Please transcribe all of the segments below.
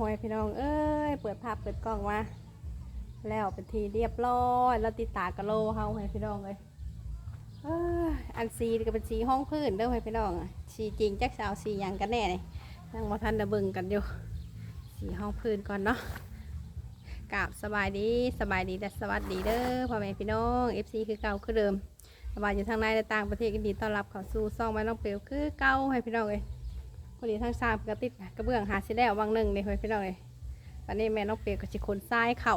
พ่อแม่พี่น้อง เอ้ย เปิดภาพเปิดกล้องมาแล้วเป็นทีเรียบร้อยแล้วติดตากะโลเฮาให้พี่น้องเลยเอ้ยอันซีก็เป็นสีห้องพื้นเด้อให้พี่น้องอะสีจริงจักสาวสีหยังกันแน่นี่นั่งมาทันระเบิงกันอยู่สีห้องพื้นก่อนเนาะกราบสบายดีสบายดีและสวัสดีเด้อพ่อแม่พี่น้อง FC คือเก่าคือเดิมสบายอยู่ทางในและต่างประเทศกันดีต้อนรับเข้าสู่ซองไม้น้องเปียวคือเก่าให้พี่น้องเลย พอดีทั้งสามกระติดกระเบื้องหาสิแล้ววังหนึ่งเลยเฮ้ยพี่น้องเลยตอนนี้แม่น้องเปียกก็จะขนทรายเข่า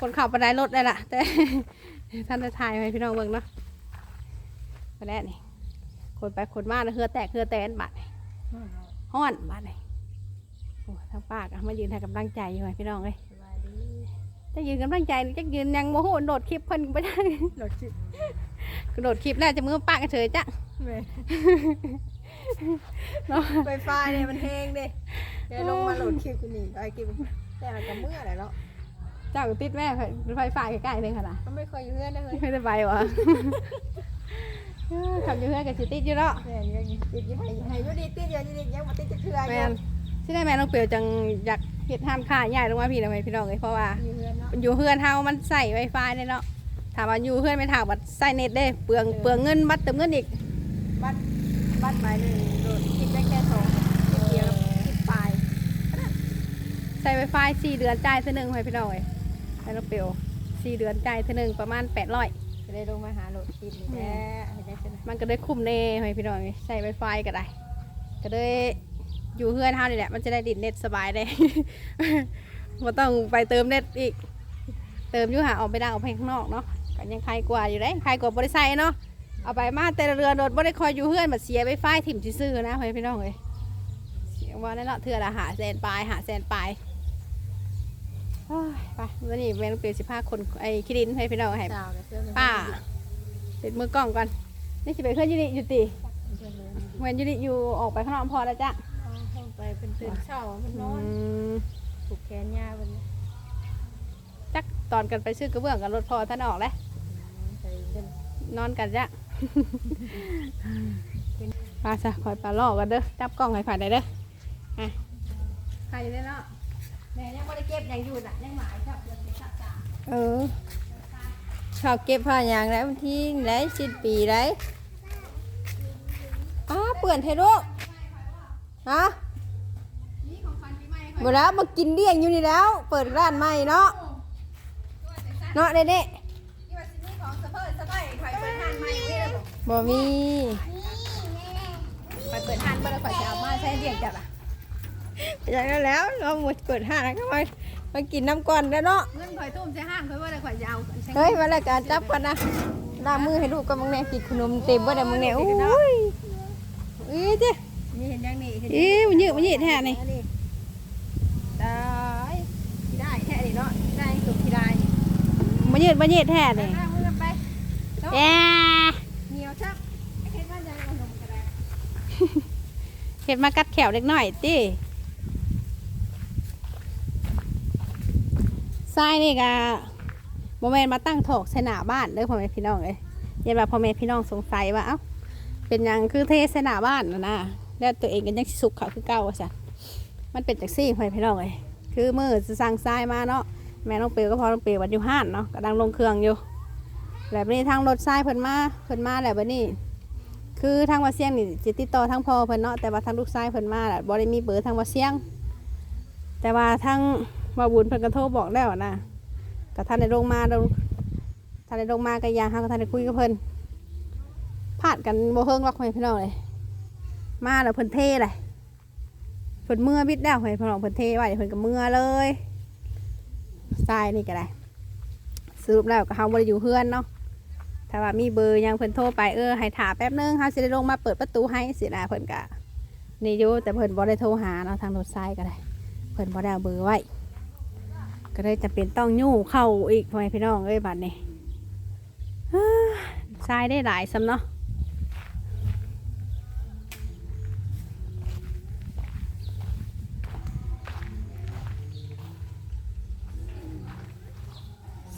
คนเข่าบันไดรถได้ละแต่ท่านจะถ่ายให้พี่น้องเบิ่งเนาะไปแล้วนี่คนไปคนมาเฮือแตกเฮือแตนบาดนี่ห้อนบาดนี่โอ้ทั้งปากอะมายืนให้กำลังใจอยู่ให้พี่น้องเลยสบายดีจะยืนกำลังใจหรือจะยืนยังโมโหโดดคลิปเพิ่นไปได้โหลดจิตกระโดดคลิปแล้วจะมือปากกันเฉยจ้ะแม่เนาะ ไฟฟ้าเนี่ยมันแห้งเด้เดี๋ยวลงมาโหลดคลิปกูนี่ไอ้คลิปแต่มันจะเมื่อไหร่เนาะเจ้าก็ติดแม่ไฟฟ้าใกล้ๆเลยค่ะนะมันไม่เคยอยู่เพื่อนได้เลยไม่ได้ไปวะขับอยู่เพื่อนกับสิติดอยู่เนาะแม่ยังติดยังไงให้อยูดีติดยังดียังมาติดจะเทื่อแมนที่ได้แม่น้องเปียวจังอยากเห็ดห้ามค่าใหญ่ลงมาพี่ทำไมพี่น้องเลยเพราะว่าอยู่เพื่อนเนาะอยู่เพื่อนเฮามันใส่ไวไฟได้เนาะถามว่าอยู่เพื่อนไม่ถามว่าใส่เน็ตได้เปลืองเปลืองเงินบัตรเติมเงินอีกบัตร บัตรหมายหนึ่งโหลดคลิปได้แค่สองคลิปเดียวคลิปปลายใส่ไวไฟสี่เดือนจ่ายเท่านึงให้พี่น้องเลยแม่น้องเปียวสี่เดือนจ่ายเท่านึงประมาณแปดร้อยจะได้ลงมาหาโหลดคลิปนี่แหละเห็นได้ใช่ไหมมันก็ได้คุ้มแน่ให้พี่น้องเลยใส่ไวไฟก็ได้ ก็ได้อยู่เพื่อนเฮานี่แหละมันจะได้ดิดเน็ตสบายได้ไ่ต้องไปเติมเน็ตอีก เติมอยู่หาออกไปดังออกไปข้างนอกเนาะก็ยังใครกว่าอยู่ได้ใครกว่าบริษัทเนาะ เอาไปมาแต่ละเรือนรถบ่ได้คอยอยู่เพื่อนมาเสียไวไฟถิ่มซื่อๆนะเฮ้ยพี่น้องเลยเสียว่านั่นเนาะเทื่อละหาแสนปลายหาแสนปลายโอ้ยไปวันนี้แม่ต้องเปลี่ยนสิบห้าคนไอ้คิดินให้พี่น้องให้สาวกับเสื้อมันป้าติดมือกล้องก่อนนี่สิไปเพื่อนยูนิอยู่ติเพื่อนเลยเพื่อนยูนิอยู่ออกไปข้างนอกพอแล้วจ้ะเข้าไปเป็นตื่นเช้ามันนอนอืมผูกแขนยาวันนี้จักตอนกันไปซื้อกระเบื้องกับรถพอท่านออกแล้วใส่เดินนอนกันจ้ะ ปลาซะคอยปลาล่อกันเด้อจับกล้องให้ผ่านได้เด้ออะใครอยู่ได้เนาะแม่ยังไม่ได้เก็บยังอยู่น่ะยังหมายชอบเดือนสิบสามจ้าเออชอบเก็บผ้าอย่างแล้ววันที่ไหนสิ้นปีไหนอ้าเปื่อนเทลูกฮะนี่ของฟันปีใหม่หมดแล้วมากินเดี่ยงอยู่นี่แล้ว เปิดร้านใหม่เนาะเนาะเด็ด บอกๆบ่มีข่อยเปิดห้านเปิดแล้วข่อยจะเอามาใช้เลี้ยงจ้ะล่ะอย่างนั้นแล้วเราหมดเปิดห้างแล้วก็มามากินน้ำก่อนแล้วเนาะเงินข่อยทุ่มใช้ห้านข่อยว่าแต่ข่อยจะเอาใช้เฮ้ยมาแล้วการจับกันนะล้างมือให้ลูกกับมึงเนี่ยกินขนมเต็มบ่ได้มึงเนี่ยโอ้ยเอ้ยเจ้นี่เห็นยังนี่เห็นเอ้ยมันยืดมันยืดแท้นี่ได้ที่ได้แค่นี้เนาะที่ได้สุดที่ได้มันยืดมันยืดแท้นี่ ล้างมือกันไป แย่ เหนียวชักเห็นว่าจะเอานมกระดาษ เห็ดมากัดแขวเล็กน้อยติทรายนี่ก็บ่แม่นมาตั้งถอกใส่หน้าบ้านเด้อพ่อแม่พี่น้องเอ้ยอย่าแบบพ่อแม่พี่น้องสงสัยว่าเอ้าเป็นยังคือเทใส่หน้าบ้านนะนะแล้วตัวเองก็ยังสุกเขาคือเก่าว่าซั่มันเป็นจังซี่พ่อแม่พี่น้องเอ้ยคือมือจะสั่งทรายมาเนาะแม่น้องเปียวก็พอน้องเปียววันอยู่ห้านเนาะกำลังลงเครื่องอยู่แล้วบัดนี้ทางรถทรายเพิ่นมาเพิ่นมาแล้วบัดนี้ คือทางวาเสียงนี่จะติดต่อทางพ่อเพิ่นเนาะแต่ว่าทางลูกชายเพิ่นมาแหละบ่ได้มีเบอร์ทางวาเสียง แต่ว่าทางว่าบุญเพิ่นก็โทรบอกแล้วนะก็ท่านได้ลงมาท่านได้ลงมาก็ยางเฮาก็ท่านได้คุยกับเพิ่นพลาดกันบ่เฮิงหรอกให้พี่น้องเลยมาแล้วเพิ่นเทเลยเพิ่นเมื่อบิดแล้วให้พี่น้องเพิ่นเทไว้เพิ่นก็เมื่อเลยทรายนี่ก็ได้สรุปแล้วก็เฮาบ่ได้อยู่เฮือนเนาะ ถ้าว่ามีเบอร์ยังเพิ่นโทรไปเออให้ถามแป๊บนึงเขาสิได้ลงมาเปิดประตูให้สินะเพิ่นกะนี่อยู่แต่เพิ่นบ่ได้โทรหาเนาะทางรถไซก็ได้ เพิ่นบ่ได้เอาเบอร์ไว้ ก็เลยจำเป็นต้องยู่เข้าอีกทำไมพี่น้องเอ้ยบัดนี้เอ้อทรายได้หลายซ้ำเนาะ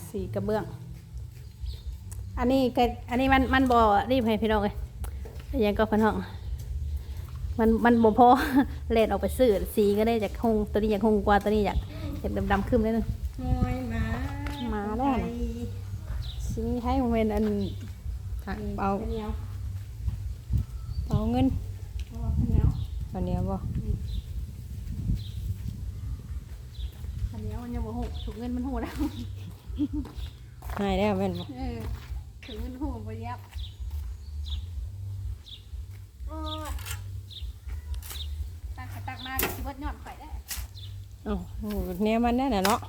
สีกระเบื้อง อันนี้ก็อันนี้มันมันบ่รีบให้พี่น้องเลยอันยังก็พี่น้องมันมันบ่พอเลดออกไปซื้อสีก็ได้จากคงตัวนี้อยากคงกว่าตัวนี้อยากอยากดำๆขึ้นนิดนึงมอยมามาแล้วน่ะสีนี้ให้โมเมนต์อันเอาเหนียวเอาเงินเหนียวเอาเนี้ยบ่อันเหนียวมันยังบ่หูถูกเงินมันหูแล้วหายแล้วแม่นบ่เออ ถูกเงินหูบ่เย็บโอ้ยตักไปตักมาก็สิเบิดยอดข่อยได้เอ้าโหเนี้ยมันแน่น่ะเนาะ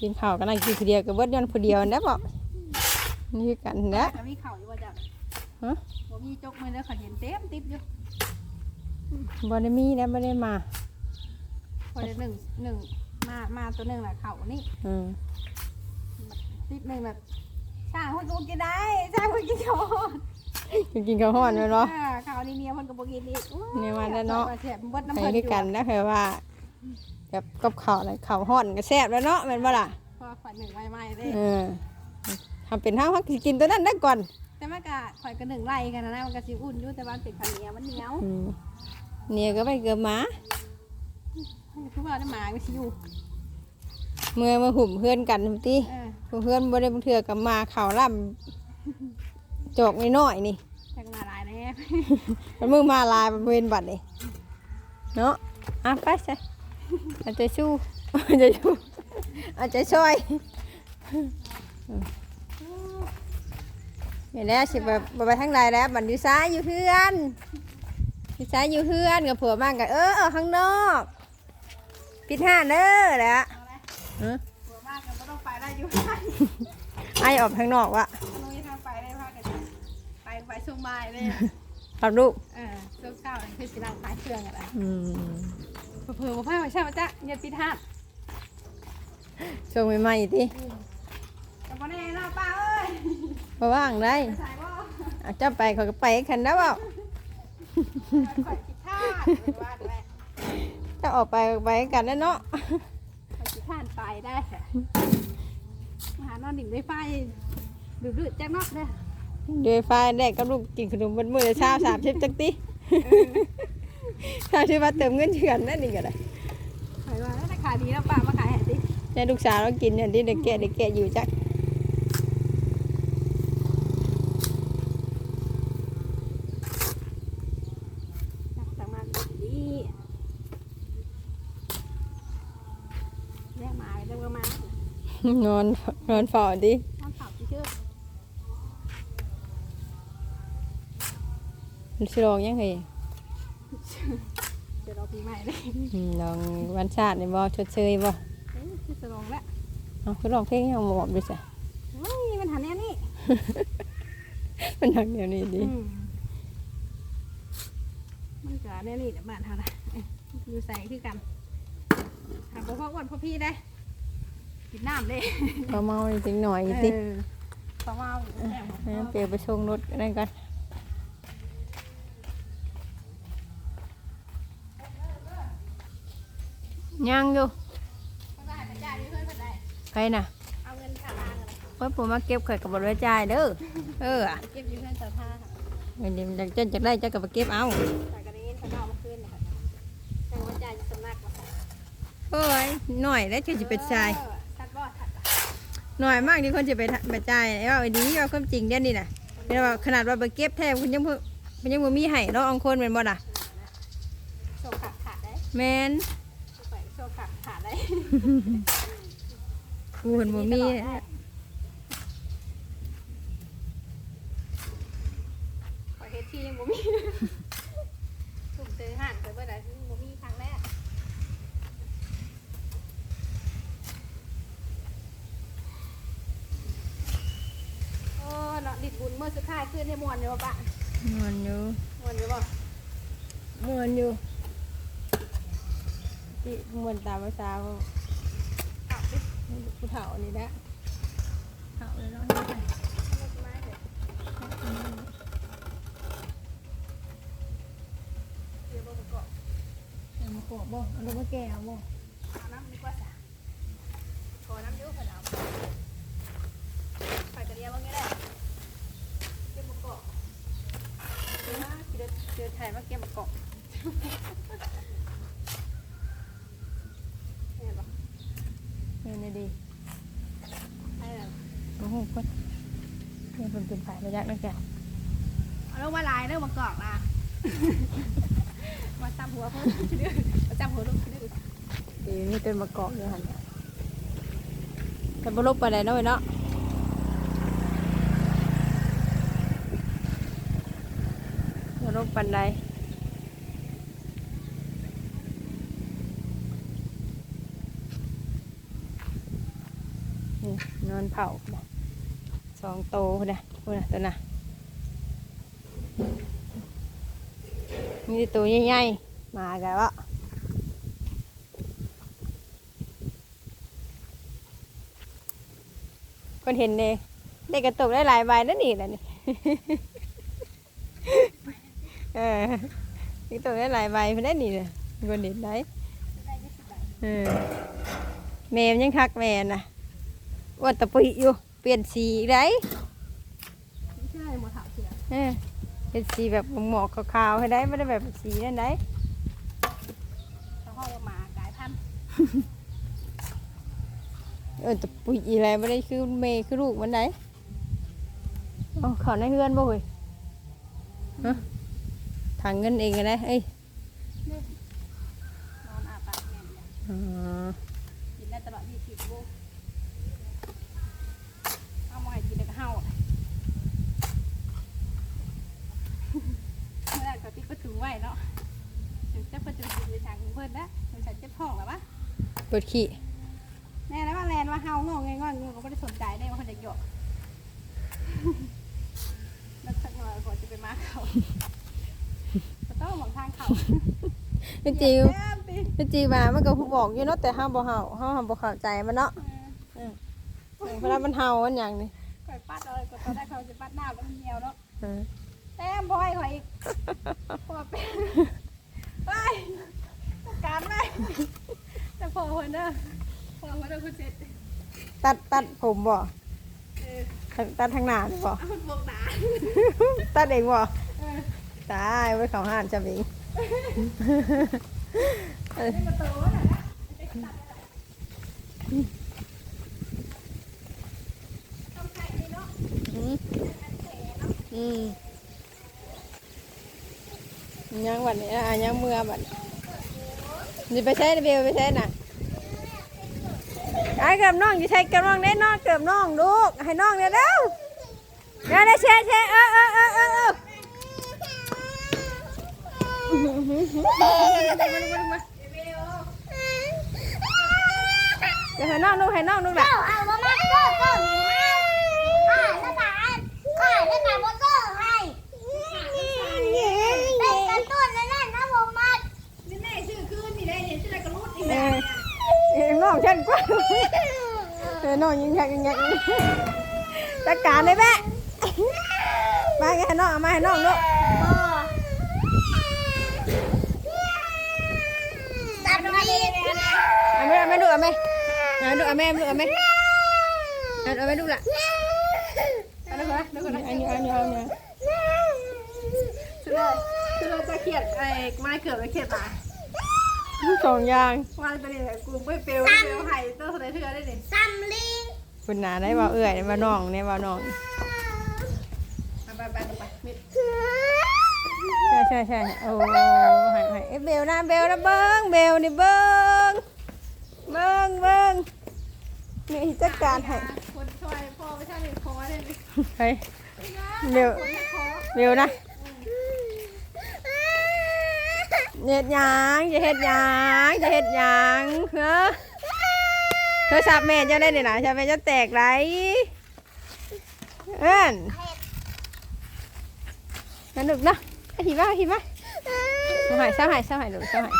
กินข้าวกันนั่งกินผู้เดียวก็เบิดย้อนผู้เดียวนั่นบ่นี่คือกันนะจะมีเข่าอยู่บ่จ้ะฮะบ่มีจกมือแล้วข่อยเห็นเต็มติดอยู่บ่ได้มีแล้วบ่ได้มาพอได้หนึ่งหนึ่งมามาตัวหนึ่งแหละเข่านี่อืมติดหนึ่งแบบ ช่างคนกูกินได้ช่างคนกินเขากินกินข้าวฮ้อนแม่นบ่อ่าข่าวนี้เนี่ยมันก็บ่กินอีกอู้เนี่ยมาแล้วเนาะเสียบดน้ำให้เพิ่นด้วยกันนะแค่ว่าแบบกับข้าวน่ะข้าวฮ้อนก็แซ่บแล้วเนาะแม่นบ่ล่ะพอข่อยหนึ่งใหม่ๆเด้ เออทำเป็นเฮาเฮาสิกินตัวนั้นได้ก่อนแต่มันก็ข่อยก็หนึ่งไล่กันนะนะมันก็สิอุ่นอยู่แต่ว่ามันเป็นข้าวเหนียวมันเหนียวอืมเนี่ยก็ไปเกือบหมาคือว่าน้ำหมาไม่สิอยู่ เมื่อมาหุ่มเพื่อนกันติเออเพื่อนบ่ได้บางเทื่อกับมาข้าวล่ำจอกน้อยๆนี่จักมาหลายแน่มันมือมาลายบริเวณบัดนี่เนาะอะไปใช่อาจจะชู้อาจจะชู้อาจจะช่วยเห็นแล้วสิแบบบ่ไปทางใดแล้วบัดอยู่ซ้ายอยู่เพื่อนอยู่ซ้ายอยู่เพื่อนกับผัวมากกันเออเออข้างนอก ปิดห้านเด้อแหละ เอาเลยเออหัวมากก็บ่ต้องไปได้อยู่ไอออกข้างนอกวะลุยทางไปได้พากันไปไปช่วงบ่ายเลยรับลูกเออช่วงเช้าเลยคือสิล้างขายเครื่องอะไรอืมเผื่อๆบ่พาไปใช่ป่ะจ๊ะอย่าปิดห้านช่วงใหม่ๆติแต่บ่แน่เนาะป้าเอ้ยมาว่างได้ไปใส่บ่เอาเจ้าไปเขาก็ไปคันนะเปล่าข่อยผิดพลาดหรือว่าแหละเจ้าออกไปก็ไปกันนะเนาะข่อย ผิดพลาดไปได้ค่ะมาหานอนดิ่งด้วยไฟดืดๆจังเนาะเด้อเดือยไฟแรกกับลูกกินขนมบนมือเช้าสามชิบจักติถ้าชื่อว่าเติมเงินเฉือนนั่นนี่ก็ได้ข่อยว่าแล้วแต่ขายดีแล้วป้ามาขายให้ดิใช่ลูกสาวเรากินอย่างที่เด็กแก่เด็กแก่อยู่จัก จักมาดีแม่มาเรื่องประมาณ นอนนอนฝ่อดิน้ำเผาชื่อสิลองยังไงเดี๋ยวเราปีใหม่เลยอืมลองวันชาติในบ่ชดเชยบ่เอ้ยคือสลองแล้วเอาคือลองเพลงยังหมอบดูสิเฮ้ยมันหันแน่นี่มันทางเดียวนี้ดิอืมมันก็แน่นี่แต่บ้านเท่าไหร่อยู่ใส่คือกันหากพ่ออ้วนพ่อพี่ได้ กินน้ำเลยก็เมาจริงๆหน่อยเอสิอเพราะว่าแม่ของให้พ่อเปลี่ยนไปชงรถอะไรกันยังอยู่เขาได้แต่จ่ายไม่เพิ่มเท่าไหร่ใครน่ะเอาเงินค่าทางอะไรเพิ่นผมมาเก็บข่อยกับบริจายเด้อเอออะเก็บอยู่เพื่อนเจ้าท่าค่ะเงินเดี๋ยวจากเจ้าจากได้เจ้าก็ไปเก็บเอาแต่กระเด็นเขาเอามาคืนนะคะแต่ว่าจ่ายสำนักมาเอ้ยหน่อยแล้วเจ้าจะไปจ่าย เออชัดบ่ชัด หน่อยมากที่คนจะไปทะไปจ่ายเอาไอ้ดีเอาความจริงเด่นนี่น่ะเรียกว่าขนาดว่าไปเก็บแทบคุณยังบ่คุณยังบ่มีให้เนาะองคนแม่นบ่ล่ะโชว์ขาดขาดได้แม่นไปโชว์ขาดขาดได้กูเห็นบ่มี ขอเฮ็ดที่ยังบ่มีถุงเจอห่านเคยเบิ่ได้บ่มีครั้งแรกโอ้เนาะดิดบุญเมื่อสุดท้ายคืนให้มวนอยู่บ่ปะ ม่วนอยู่ มวนอยู่บ่ ม่วนอยู่ที่ม่วนตามภาษาขับดิผู้เฒ่านี่แหละเฒ่าเลยเนาะเลิกไม้เถอะเดี๋ยวบ่ประกอบเอามาขอบ่เอาลงมาแก้เอาบ่เอน้ำดีกว่าจ้ะขอน้ำอยุ่ขนเอาไปกระเดียวว่าไงได้เก็บประกอบเดี๋ยวนะเก็เดินเดินถ่ายมาเก็บ นปะเออนี่ดีใช่แล้วโอ้โหคนเนี่ยคนเป็นฝ่ายระยะนั่นแกเอาลงมาลายเด้อมาเกาะนะมาตำหัวเพิ่นชื่อดื้อมาจำหัวลูกชื่อดื้อเดี๋ยวนี่เป็นมะกอกอยู่หันแต่บรบไปไหนเนาะเว้ยเนาะบรบปันใด นี่นอนเผาสองโตนะพุ่นะตัวน่ะมีตัวใหญ่ๆมากันวะคนเห็นเลยได้กระตุกได้หลายใบนั่นนี่แหละนี่เออได้กระตุกได้หลายใบเพิ่นได้นี่เลยคนเห็นได้เออแม่ยังคักแม่น่ะ ว่าตะปุยอยู่ เปลี่ยนสีอีกได้ใช่หมดถามเสียเออเป็นสีแบบหมอกๆขาวๆให้ได้ไม่ได้แบบสีนั่นได้เขาห้องว่ามากายพันธุ์เออตะปุยอีอะไรไม่ได้คือเมย์คือลูกมันได้เอาเขอในเฮือนบ่เว้ยฮะทางเงินเองก็ได้เอ้ยนอนอาบปากแม่เนี่ยอ๋อกินได้ตลอดยี่สิบโมงเอามาให้ กินได้ก็เห่าอะเมื่อไหร่ก็ติดประตูไว้เนาะถึงจะประตูกินในทางของเพิ่นนะมันฉันเจ็บท้องแล้วปะปวดขี้แน่แล้วว่าแลนว่าเฮางงไงงอนงูก็ไม่ได้สนใจได้ว่าเขาจะหยอกแล้วสักหน่อยก่อนจะไปมาเขาก็ต้องหวังทางเขาเป็นจิวแม่นติเป็นจิวมามันก็บอกอยู่เนาะแต่ห้ามบ่เห่าห้ามบ่เข้าใจมันเนาะเออเพราะว่ามันเห่าอันอย่างนี้ ก่อยปัดเลยก็ตอนแรกเขาจะปัดหน้าแล้วมันเหนียวเนาะเออแต้มบอยข่อยอีกพอเป็นไปต้องการไหมแต่พอคนเด้อพอคนเด้อคุณเจ็ดตัดตัดผมบ่เออตัดตัดทางหน้านี่บ่ เอาคนบวกหนาตัดเองบ่เออตายไว้เขาห้านจะเองเป็นประตูน่ะนะต้องใส่นี่เนาะ อืมยังวันนี้อะยังเมื่อบัดนี้นี่ไปใช้เบลไปใช้น่ะไอ้เกือบน้องอยู่ใช้เกือบน้องเน้นน้องเกือบน้องลูกให้น้องเดี๋ยวเร็วเดี๋ยวเดี๋ยวแช่แช่เออเออเออเออเออเดี๋ยวให้น้องลูให้น้องลูแหละเอามามาก็ก็มีให้อ่าแล้วตา อ่าแล้วตาบ่ก็ให้เป็นการ์ตูนนั่นนะผมมานี่แม่ชื่อคืนนี่ได้เนี่ยชื่ออะไรก็รู้อีกแล้วอเอน้องฉันกว่าเออน้องยิงยักยิงยักจัดการเลยแม่มาให้น้องเอามาให้น้องลูกตัดมาดีเอาแม่เอาแม่ดูเอาแม่เอาดูเอาแม่ดูเอาแม่เอาเอาแม่ดูละเอาละ นเอาละก่อนอันนี้อันนี้อันนี้ชื่ออะไรชื่ออะไรจะเขียนไอ้ไม้เกือบไปเขียนตาสองอย่างว่าไปเลยกูไม่เปลวไม่เปลวไห่ต้องแสดงเธอได้ดิซัมลิงคุณนาได้ว่าเอื่อยว่าน้องเนี่ยว่าน้องไปไปไปไปมิดใช่ใช่ใช่โอ้ให้ให้เอ้ยเบลนะเบลนะเบิ้งเบลนี่เบิ้งเบิ้งเบิ้งนี่จัดการให้คน ช่วยพ่อไม่ใช่หนึ่งคอเลยดิเฮ้ยเบลคนไม่คอเบลนะเฮ็ดหยังจะเฮ็ดหยังจะเฮ็ดหยังเฮ้อโทรศัพท์แม่เจะได้เนี่ยนะใช่ไหมจะแตกไรเอิ้นนั่นลูกนะเอาหิมะเอาหิมะเศร้าหายเศร้าหายเศร้าหายลูกเศร้าหาย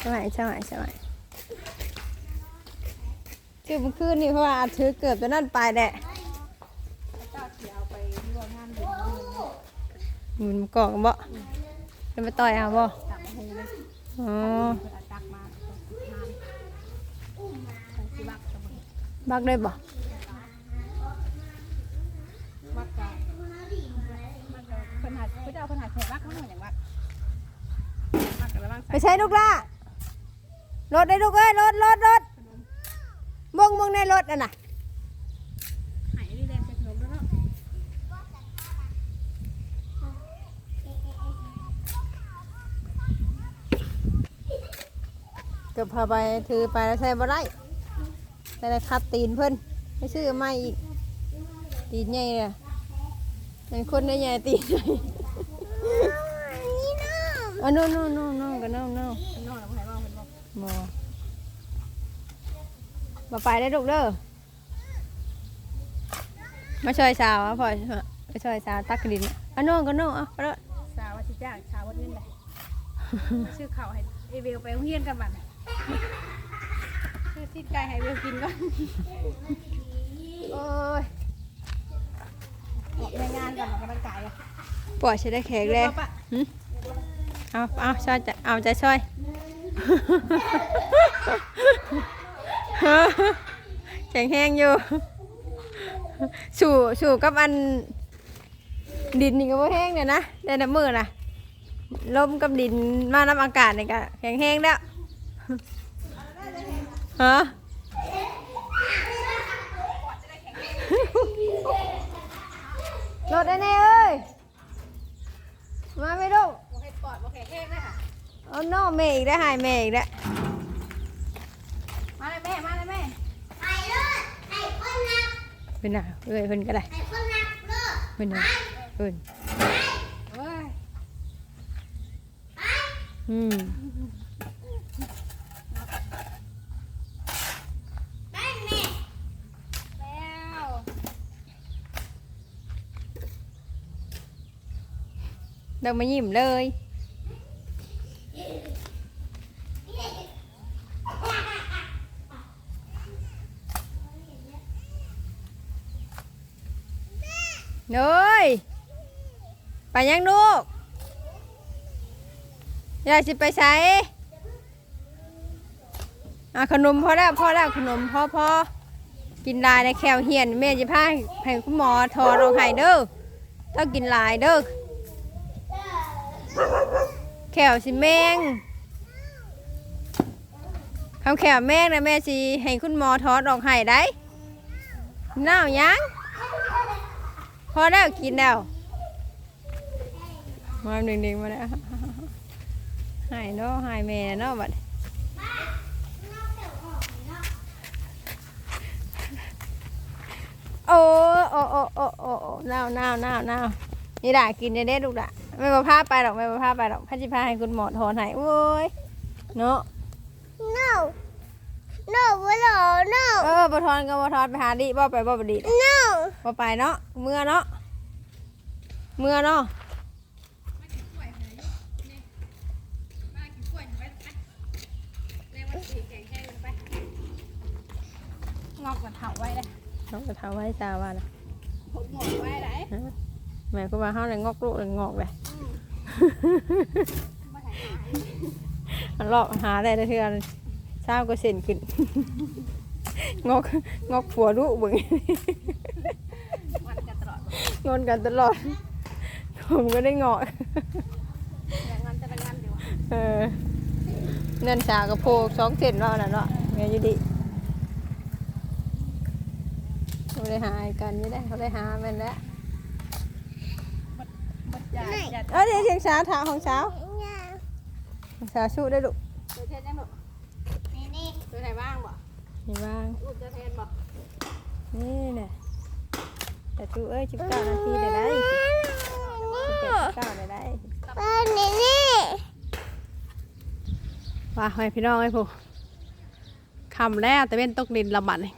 เศร้าหายเศร้าหายเศร้าหาย คือเมื่อคืนนี่เพราะว่าอาจถือเกือบจะนั่นไปแหละเจ้าเสียเอาไปร่วมงานบุญหมุนกอกบ่จะมาต่อยเอาบ่ตักหูเลยอ๋อเปิดตักมาทานของที่บักกับบักได้บ่บักกับเจ้าคนหาแขกรักเขาหน่อยอย่างว่ามักกันระวังไปใช้ลูกละรถได้ลูกเอ้ยรถรถรถ มงมงในรถอะน่ะหายนี่แรงเป็นขนมแล้วเนาะเกือบพาไปถือไปแล้วใช้บ่ได้แต่ละคัดตีนเพิ่นไม่ซื้อใหม่อีก ตีนใหญ่เลยเป็นคนได้ใหญ่ตีนใหญ่นี่น้องอ๋อโน่โน่โน่โน่กันโน่โน่นอนแล้วใครว่าเป็นบอก บ่ มาไปได้ลูกเด้อมาช่วยสาวอะพ่อมาช่วยสาวตักกระดินอะโน่กันโน่อะไปเลยสาวว่าสิจ้างสาววัดเงินเลยชื่อเขาให้เอเวลไปโรงเรียนกันบัดชื่อติดไก่ให้เวลกินก่อนโอ้ยออกในงานก่อนออกกำลังกายอะปล่อยใช้ได้แข็งแรงปะเอาเอาช่วยจะเอาใจช่วย แข็งแห้งอยู่สู่สู่กับอัน ดินนี่ก็บ่แห้งเนี่ยนะได้น้ำมือนะลมกับดินมาน้ำอากาศนี่ก็แข็งแห้งแล้วฮะรถแน่ๆเอ้ย มาไม่ดูโอเคปอดโอเคแห้งเลยค่ะเอาน้อแม่อีกได้วหายแม่อีกแล้ว มาเลยแม่มาเลยแม่ ไอ้เลิศไอ้คนนัก เป็นน่ะเอ้ยเพิ่นก็ได้ไอ้คนนักเลิศเพิ่นน่ะเพิ่นเฮ้ยอืมไปแม่แล้วเดินมายิ้มเลยเนยไป ยังลูกยายสิไปใช้อ่ขนมพอแล้วพอแล้วขนมพอพอกินลายในแควเหียนแม่จะพาให้คุณหมอถอดออกให้เด้อต้องกินลายเด้อแขวสิแมงคำแขวแมงนะแม่สิให้คุณหมอถอดออกให้ได้หนายังพอแล้วกินแล้ว มาหนึ่งหนึ่งมาแล้วหายเนาะหายแม่เนาะบัดโอ้โอ้โอ้โอ้โอ้โอ้หนาวหนาวหนาวหนาวนี่ด่ากินได้เด้ลูกด่าไม่มาพาไปหรอกไม่มาพาไปหรอกพันจิพาให้คุณหมอถอนให้โอ้ยเนาะ no no บ่หรอ no เออบ่ถอนก็บ่ถอนไปหาดิบ่ไปบ่บดี no บ่ไปเนาะเมื่อเนาะเมื่อเนาะ เถาไว้เลยน้องจะทำไว้ตาว่านะผมหมดไว้ไหนแม่ก็ว่าเฮาเลยงอกลูกเลยงอกเลยมาถ่ายหามันลอกหาได้เทื่อเช้าก็เส้นขึ้น งอกงอกผัวลูกเบิ่งวันกันตลอดงอนกันตลอด ผมก็ได้งอกอย่างนั้นจะเป็นงานเดียวเออเนินสาวกับโพกสองเส้นว่าน่ะเนาะแม่อยู่ดิเขา ได้หากันนี่ได้เขาได้หาแม่นแล้วบัดจ่ายจัดเออเดี๋ยวเชียงสาวถามของสาวของสาวสู้ได้ลูกตัวเทนยังหนูนี่นี่ตัวไหนบ้างบ่นี่ว่างรูปตัวเทนบ่นี่น่ะแต่ตู้เอ้ยสิบเก้านาทีเดี๋ยวได้สิบเจ็ดสิบเก้าเดี๋ยวได้ไปนี่นี่ว่าให้พี่น้องไอ้ผู้คำแล้วแต่เป็นตกดินละบัดนี่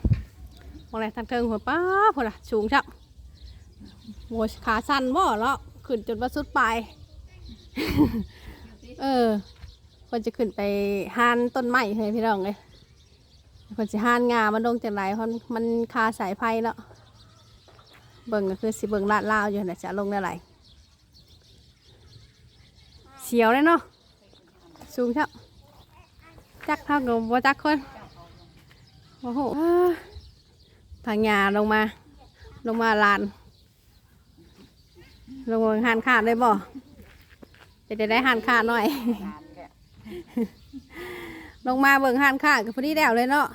มองแรทางเทิงหัวป้าพอละสูงชับหัวขาสั้นบ่แล้วขึ้นจนว่าสุดปลาย เออคนจะขึ้นไปหานต้นไม้ให้พี่น้องเลยคนจะหานงามันลงจากไหนเพราะมันคาสายไฟแล้วเบิ่งก็คือสิเบิ่งลาดลาวอยู่นะจะลงได้ไหลเสียวเลยเนาะสูงชับจักเท่ากับว่าจักคนโอ้โห อ่าทางยาลงมา ลงมาลาน ลงมาหานขาดเลยบ่นเป็นได้ได้หันค่าหน่อยงานแกลงมาเบิ่งหันค่ากับพอดีแล้วเลยเนาะ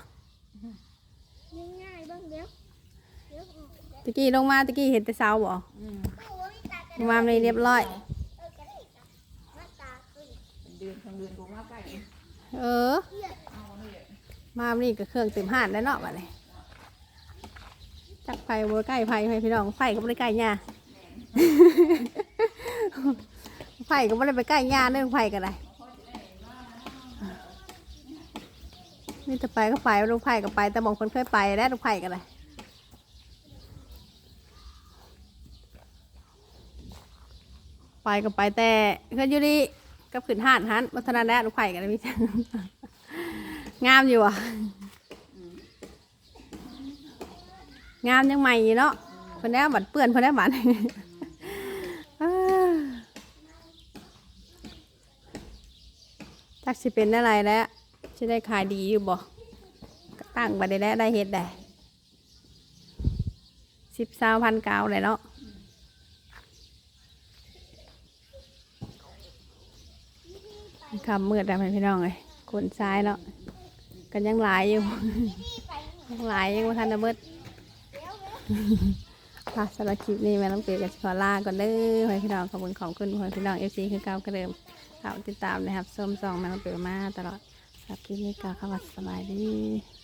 ง่ายๆเบ้างเดี๋ยวเดี๋ยวออกตะกี้ลงมาตะกี้เห็นแต่เสาบ่อืมโอ้ยตาลงมาเลยเรียบร้อยเออกระดิ่งมาตาขึ้นเป็นเดือนสองเดือนกูมาใกล้เออ มานี่ก็เครื่องเต็มห้านแล้วเนาะบัดนี้ จักไฟบ่ใกล้ไฟให้พี่น้องไฟก็บ่ได้ใกล้หญ้าไฟก็บ่ได้ไปใกล้หญ้าเรื่องไฟก็ได้นี่จะไปก็ไปลูกไผ่ก็ไป แต่บางคนเคยไปแล้วลูกไผ่ก็ได้ไปก็ไปแต่เพื่อยู่นี่กับขืนห่านหันวัฒนาแล้ลูกไผ่ก็ได้มีงามอยู่อะ งามยังใหม่อยู่เนาะเพิ่นแน่บัดเปื้อนเพิ่นแน่บัดอ้าจักสิเป็นอะไรแล้วจะได้ขายดีอยู่บ่ตั้งบัดได้แล้วได้เฮ็ดได้สิบสาวพันเก้าเลยเนาะคำมืดแล้วพี่น้องเลยคนซ้ายเนาะกันยังหลายอยู่ ยังหลายยังว่าทันระเบิด ค่ะสำหรับคลิปนี้แม่น้องเปียกับขอลาก่อนเด้อให้พี่น้องขอบคุณของคุณให้พี่น้องเอฟซีคือเก่ากระเดิมข่าวติดตามนะครับส้มซองแม่น้องเปียมาตลอดสำหรับคลิปนี้ก็เข้ามาสบายดี